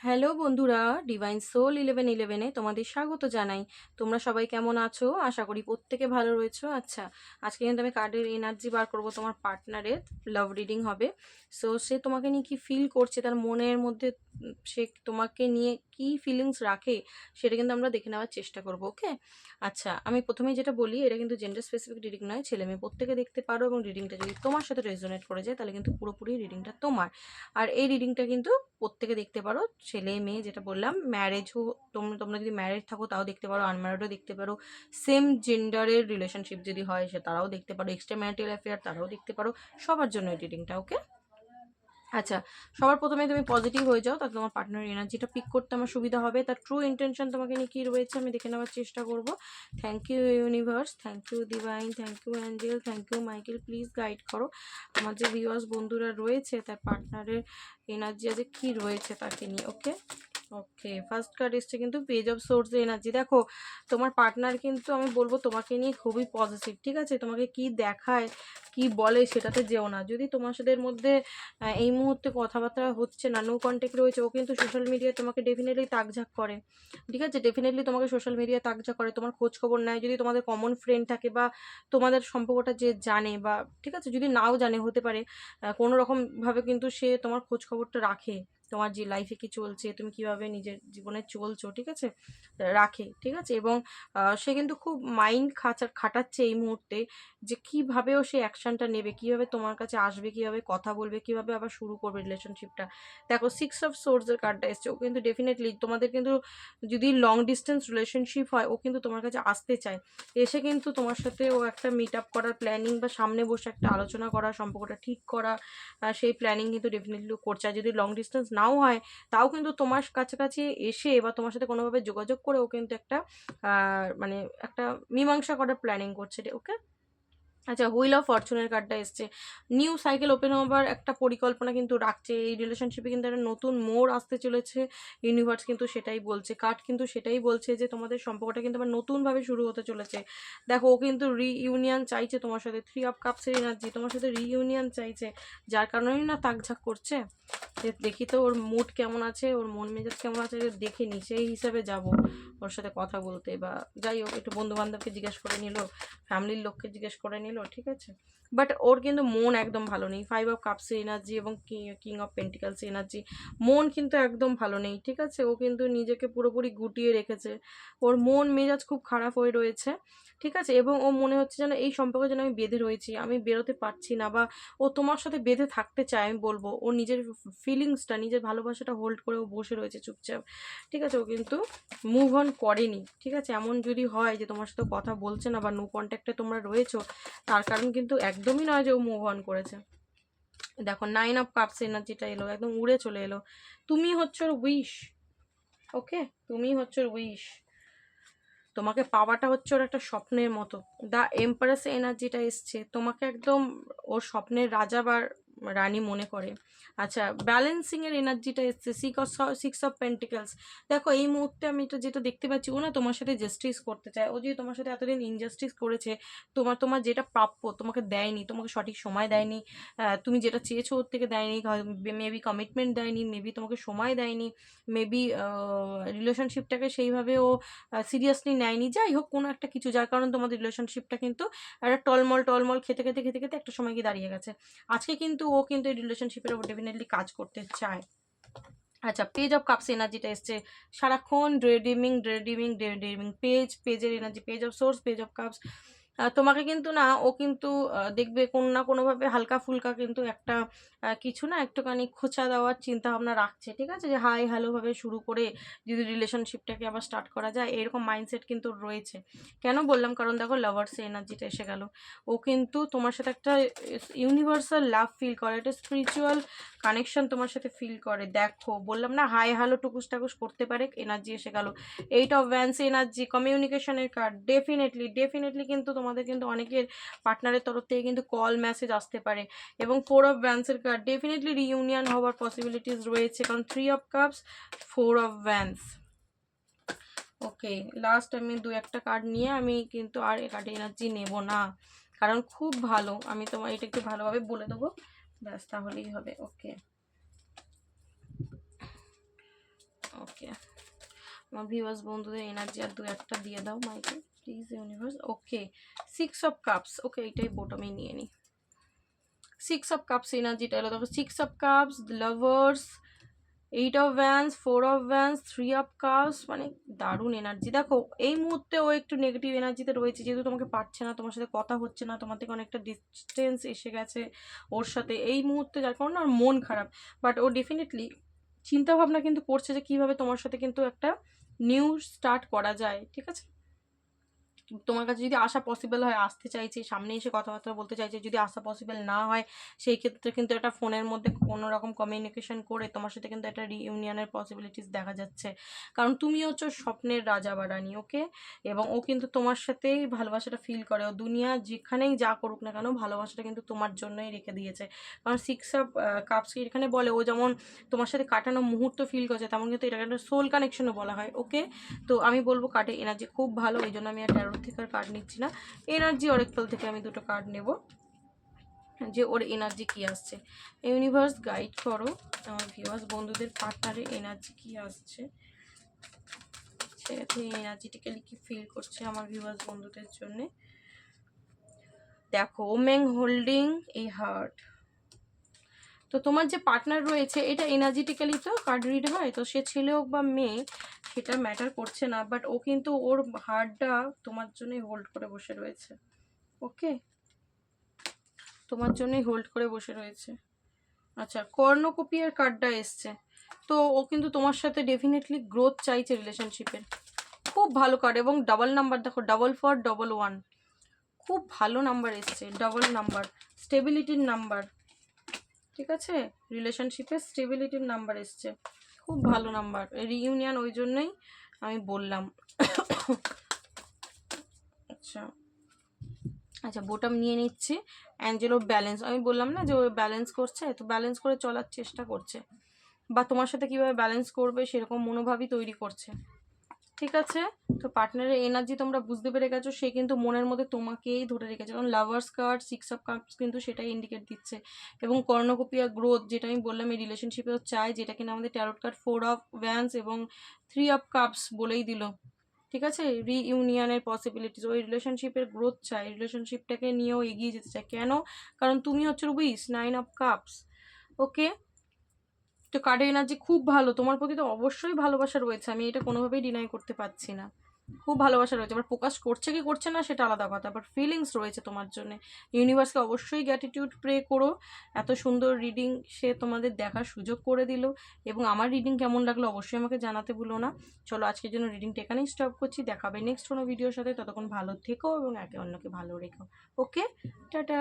Hello বন্ধুরা divine soul eleven ইলেভেনে তোমাদের স্বাগত জানাই। তোমরা সবাই কেমন আছো? আশা করি প্রত্যেকে ভালো রয়েছো। আচ্ছা আজকে কিন্তু আমি কার্ডের এনার্জি বার করব তোমার পার্টনারের লাভ রিডিং হবে। সো সে তোমাকে নিয়ে কি ফিল করছে? তার মনের মধ্যে সে তোমাকে নিয়ে কি ফিলিংস রাখে, সেটা কিন্তু আমরা দেখে নেওয়ার চেষ্টা করব ওকে আচ্ছা আমি প্রথমেই যেটা বলি, এটা কিন্তু জেন্ডার স্পেসিফিক রিডিং নয়, ছেলে মেয়ে প্রত্যেকে দেখতে পারো এবং রিডিংটা যদি তোমার সাথে রেজোনেট করে যায়, তাহলে কিন্তু পুরোপুরি রিডিংটা তোমার। আর এই রিডিংটা কিন্তু প্রত্যেকে দেখতে পারো, ছেলে মেয়ে যেটা বললাম ম্যারেজও তোমরা তোমরা যদি ম্যারেজ থাকো, তাও দেখতে পারো আনম্যারিডও দেখতে পারো। সেম জেন্ডারের রিলেশনশিপ যদি হয়, সে তারাও দেখতে পারো এক্সট্রা ম্যারিটাল অ্যাফেয়ার তারাও দেখতে পারো, সবার জন্য এই রিডিংটা ওকে আচ্ছা সবার প্রথমে তুমি পজিটিভ হয়ে যাও তাতে তোমার পার্টনার এনার্জিটা পিক করতে আমার সুবিধা হবে। তার ট্রু ইন্টেনশন তোমাকে নিয়ে কী রয়েছে আমি দেখে নেওয়ার চেষ্টা করব। Thank you universe thank you divine thank you angel thank you Michael please guide করো। আমার যে ভিউয়ার্স বন্ধুরা রয়েছে, তার পার্টনারের এনার্জি আছে কী রয়েছে তাকে নিয়ে ওকে ওকে ফার্স্ট কার্ড এসছে কিন্তু পেজ অফ সোর্স এনার্জি দেখো, তোমার পার্টনার কিন্তু আমি বলব তোমাকে নিয়ে খুবই পজিটিভ ঠিক আছে? তোমাকে কি দেখায়, কি বলে সেটাতে যেও না। যদি তোমার সাথে মধ্যে এই মুহূর্তে কথাবার্তা হচ্ছে না নো কন্ট্যাক্ট রয়েছে, ও কিন্তু সোশ্যাল মিডিয়ায় তোমাকে ডেফিনেটলি তাকঝাক করে। ঠিক আছে? ডেফিনেটলি তোমাকে সোশ্যাল মিডিয়ায় তাকঝাক করে। তোমার খোঁজ খবর নেয়, যদি তোমাদের কমন ফ্রেন্ড থাকে বা তোমাদের সম্পর্কটা যে জানে বা, ঠিক আছে? যদি নাও জানে, হতে পারে কোনো রকমভাবে কিন্তু সে তোমার খোঁজ খবরটা রাখে। তোমার যে লাইফে কি চলছে, তুমি কীভাবে নিজের জীবনে চলছো, ঠিক আছে? রাখে, ঠিক আছে? এবং সে কিন্তু খুব মাইন্ড খাচা, খাটাচ্ছে এই মুহূর্তে যে কীভাবে ও সে অ্যাকশনটা নেবে, কীভাবে তোমার কাছে আসবে, কীভাবে কথা বলবে, কীভাবে আবার শুরু করবে রিলেশনশিপটা দেখো সিক্স অফ সোর্সের কার্ডটা এসছে, ও কিন্তু ডেফিনেটলি তোমাদের কিন্তু যদি লং ডিস্টেন্স রিলেশনশিপ হয়, ও কিন্তু তোমার কাছে আসতে চায়। এসে কিন্তু তোমার সাথে ও একটা মিট আপ করার প্ল্যানিং বা সামনে বসে একটা আলোচনা করা, সম্পর্কটা ঠিক করা সেই প্ল্যানিং কিন্তু ডেফিনেটলি করছে। আর যদি লং ডিস্টেন্স নাও হয়, তাও কিন্তু তোমার কাছাকাছি এসে বা তোমার সাথে কোনোভাবে যোগাযোগ করে ও কিন্তু একটা মানে একটা মীমাংসা করার প্ল্যানিং করছে ওকে আচ্ছা হুইল অফ ফরচুনের কার্ডটা এসছে। নিউ সাইকেল ওপেন হবার একটা পরিকল্পনা কিন্তু রাখছে। এই রিলেশনশিপে কিন্তু একটা নতুন মোড় আসতে চলেছে। ইউনিভার্স কিন্তু সেটাই বলছে কার্ড কিন্তু সেটাই বলছে যে, তোমাদের সম্পর্কটা কিন্তু আবার নতুনভাবে শুরু হতে চলেছে। দেখো, ও কিন্তু রিইউনিয়ন চাইছে তোমার সাথে থ্রি অফ কাপসের এনার্জি তোমার সাথে রিইউনিয়ন চাইছে। যার কারণেই না তাকঝাক করছে। দেখি তো ওর মুড কেমন আছে, ওর মন মেজাজ কেমন আছে দেখে নি, সেই হিসাবে যাব ওর সাথে কথা বলতে। বা যাই হোক, একটু বন্ধু বান্ধবকে জিজ্ঞেস করে নিল ফ্যামিলির লোককে জিজ্ঞেস করে নিল, ঠিক আছে? বাট ওর কিন্তু মন একদম ভালো নেই। ফাইভ অফ কাপসের এনার্জি এবং কিং অফ পেন্টিকালস এনার্জি মন কিন্তু একদম ভালো নেই, ঠিক আছে? ও কিন্তু নিজেকে পুরোপুরি গুটিয়ে রেখেছে। ওর মন মেজাজ খুব খারাপ হয়ে রয়েছে, ঠিক আছে? এবং ও মনে হচ্ছে যেন এই সম্পর্কে যেন আমি বেঁধে রয়েছি, আমি বেরোতে পারছি না, বা ও তোমার সাথে বেঁধে থাকতে চায়, আমি বলব। ও নিজের ফিলিংসটা নিজের ভালোবাসাটা হোল্ড করে ও বসে রয়েছে চুপচাপ। ঠিক আছে, ও কিন্তু মুভ অন করেনি। ঠিক আছে, এমন যদি হয় যে তোমার সাথে কথা বলছে না বা নো কন্ট্যাক্টে তোমরা রয়েছো, তার কারণ কিন্তু একদমই নয় যে ও মুভ অন করেছে। দেখো নাইন অফ কাপস এনার্জিটা এলো, একদম উড়ে চলে এলো। তুমি হচ্ছে ওর উইশ ওকে তুমি হচ্ছে ওর উইশ তোমাকে পাওয়াটা হচ্ছে ওর একটা স্বপ্নের মতো। দ্য এম্পারেস এনার্জিটা এসছে। তোমাকে একদম ওর স্বপ্নের রাজা বা রানী মনে করে। আচ্ছা ব্যালেন্সিং এর এনার্জিটা এসছে সিক্স সিক্স অফ পেন্টিকেলস দেখো, এই মুহূর্তে আমি এটা যেটা দেখতে পাচ্ছি, ও না তোমার সাথে জাস্টিস করতে চায়। ও যে তোমার সাথে এতদিন ইনজাস্টিস করেছে, তোমার তোমার যেটা প্রাপ্য তোমাকে দেয়নি, তোমাকে সঠিক সময় দেয়নি। তুমি যেটা চেয়েছো ওর থেকে দেয়নি মেবি কমিটমেন্ট দেয়নি মেবি তোমাকে সময় দেয়নি মেবি রিলেশনশিপটাকে সেইভাবে ও সিরিয়াসলি নেয়নি। যাই হোক, কোনো একটা কিছু, যার কারণে তোমাদের রিলেশনশিপটা কিন্তু একটা টলমল টলমল খেতে খেতে খেতে খেতে একটা সময় গিয়ে দাঁড়িয়ে গেছে। আজকে কিন্তু ও কিন্তু এই রিলেশনশিপের ওপর ডেফিনেটলি কাজ করতে চায়। আচ্ছা পেজ অফ কাপস এনার্জিটা এসছে। সারাক্ষণ ড্রেডিমিং ড্রেডিমিং ড্রেডিমিং পেজ পেজের energy page of source page of cups তোমাকে কিন্তু না, ও কিন্তু দেখবে কোনো না কোনোভাবে হালকা ফুলকা কিন্তু একটা কিছু না একটুখানি খোঁচা দেওয়ার চিন্তা ভাবনা রাখছে, ঠিক আছে? যে, হাই হ্যালোভাবে শুরু করে যদি রিলেশনশিপটাকে আবার স্টার্ট করা যায়, এরকম মাইন্ডসেট কিন্তু রয়েছে। কেন বললাম? কারণ দেখো লাভার্স এনার্জিটা এসে গেল। ও কিন্তু তোমার সাথে একটা ইউনিভার্সাল লাভ ফিল করে। একটা স্পিরিচুয়াল কানেকশন তোমার সাথে ফিল করে। দেখো, বললাম না, হাই, হ্যালো টুকুস টাকুস করতে পারে এনার্জি এসে গেল। এইট অফ ভ্যান্স এনার্জি কমিউনিকেশনের কার্ড ডেফিনেটলি ডেফিনেটলি কিন্তু তোমাদের কিন্তু অনেকের পার্টনারের তরফ থেকে কিন্তু কল মেসেজ আসতে পারে। এবং ফোর অফ ভ্যান্সের কার্ড ডেফিনেটলি রিউনিয়ন হওয়ার পসিবিলিটিস রয়েছে। কারণ three of cups four of wands okay last আমি দু একটা কার্ড নিয়ে আমি কিন্তু আর কার্ডে এনার্জি নেব না। কারণ খুব ভালো। আমি তোমার এটা একটু ভালোভাবে বলে দেবো। ব্যাস, তাহলেই হবে। ওকে ওকে আমার ভিউয়ার্স বন্ধুদের এনার্জি আর দু একটা দিয়ে দাও মাইকে please universe okay six of cups okay এটাই বোট আমি নিয়ে নিই। সিক্স অফ কাপস এনার্জিটা এলো দেখো six of cups lovers eight of wands four of wands three of cups মানে দারুণ এনার্জি দেখো, এই মুহূর্তে ও একটু নেগেটিভ এনার্জিতে রয়েছে, যেহেতু তোমাকে পারছে না, তোমার সাথে কথা হচ্ছে না, তোমার থেকে অনেকটা ডিস্টেন্স এসে গেছে ওর সাথে। এই মুহূর্তে যার কারণে ওর মন খারাপ। বাট ও ডেফিনেটলি চিন্তা ভাবনা কিন্তু করছে যে কীভাবে তোমার সাথে কিন্তু একটা নিউ স্টার্ট করা যায়, ঠিক আছে? তোমার কাছে যদি আসা পসিবল হয়, আসতে চাইছে, সামনে এসে কথাবার্তা বলতে চাইছে, যদি আসা পসিবল না হয়, সেই ক্ষেত্রে কিন্তু একটা ফোনের মধ্যে কোনো রকম কমিউনিকেশন করে তোমার সাথে কিন্তু একটা রিইউনিয়নের পসিবিলিটিস দেখা যাচ্ছে। কারণ তুমি হচ্ছে স্বপ্নের রাজা বা রানী ওকে এবং ও কিন্তু তোমার সাথেই ভালোবাসাটা ফিল করে। ও দুনিয়া যেখানেই যা করুক না কেন, ভালোবাসাটা কিন্তু তোমার জন্যই রেখে দিয়েছে। কারণ সিক্স অফ কাপস এখানে বলে, ও যেমন তোমার সাথে কাটানো মুহূর্ত ফিল করছে, তেমন কিন্তু এটাকে একটা সোল কানেকশনও বলা হয় ওকে তো আমি বলব কার্ডে এনার্জি খুব ভালো এই জন্য আমি আর ট্যারোর থেকে আর কার্ড নিচ্ছি না। এনার্জি অরেকল থেকে আমি দুটো কার্ড নেব। যে ওর এনার্জি কি আসছে। ইউনিভার্স গাইড করো। আমার ভিউয়ার্স বন্ধুদের পার্টনারের এনার্জি কি আসছে। সেক্ষেত্রে এনার্জিটিক্যালি কি ফিল করছে আমার ভিউয়ার্স বন্ধুদের জন্যে। দেখো ওমেং হোল্ডিং এ হার্ট তো তোমার যে পার্টনার রয়েছে, এটা এনার্জেটিক্যালি তো কার্ড রিড হয়? তো সে ছেলে হোক বা মেয়ে, সেটা ম্যাটার করছে না বাট ও কিন্তু ওর হার্টটা তোমার জন্যই হোল্ড করে বসে রয়েছে। ওকে তোমার জন্যই হোল্ড করে বসে রয়েছে। আচ্ছা কর্ণকপিয়ার কার্ডটা এসছে। তো ও কিন্তু তোমার সাথে ডেফিনেটলি গ্রোথ চাইছে রিলেশনশিপের খুব ভালো কার্ড এবং ডাবল নাম্বার দেখো ডাবল ফোর ডবল ওয়ান খুব ভালো নাম্বার এসছে ডবল নাম্বার স্টেবিলিটির নাম্বার ঠিক আছে? রিলেশনশিপে স্টেবিলিটির নাম্বার এসছে। খুব ভালো নাম্বার রিইউনিয়ন ওই জন্যই আমি বললাম। আচ্ছা। আচ্ছা বোটাম নিয়ে নিচ্ছি। অ্যাঞ্জেলো ব্যালেন্স আমি বললাম না যে ও ব্যালেন্স করছে? তো ব্যালেন্স করে চলার চেষ্টা করছে। বা তোমার সাথে কীভাবে ব্যালেন্স করবে সেরকম মনোভাবই তৈরি করছে। ঠিক আছে? তো পার্টনারের এনার্জি তোমরা বুঝতে পেরে গেছো, সে কিন্তু মনের মধ্যে তোমাকেই ধরে রেখেছে। কারণ lovers card six of cups কিন্তু সেটাই ইন্ডিকেট দিচ্ছে। এবং কর্ণকপিয়া গ্রোথ যেটা আমি বললাম, এই রিলেশনশিপেও চাই, যেটা কিনা আমাদের tarot card four of wands এবং থ্রি অফ কাপস বলেই দিল। ঠিক আছে? রিইউনিয়নের পসিবিলিটিস ওই রিলেশনশিপের গ্রোথ চাই। রিলেশনশিপটাকে নিয়েও এগিয়ে যেতে চাই। কেন? কারণ তুমি হচ্ছে wish nine of cups okay তো কার্ডের এনার্জি খুব ভালো। তোমার প্রতি তো অবশ্যই ভালোবাসা রয়েছে। আমি এটা কোনোভাবেই ডিনাই করতে পারছি না। খুব ভালোবাসা রয়েছে। এবার প্রকাশ করছে কি করছে না সেটা আলাদা কথা। বাট ফিলিংস রয়েছে তোমার জন্য। ইউনিভার্সকে অবশ্যই গ্যাটিটিউড প্রে করো। এত সুন্দর রিডিং সে তোমাদের দেখার সুযোগ করে দিল। এবং আমার রিডিং কেমন লাগল অবশ্যই আমাকে জানাতে ভুলো না। চলো আজকের জন্য রিডিংটা এখানেই স্টপ করছি। দেখাবে নেক্সট কোনো ভিডিওর সাথে। ততক্ষণ ভালো থেকো এবং একে অন্যকে ভালো রেখো। ওকে টাটা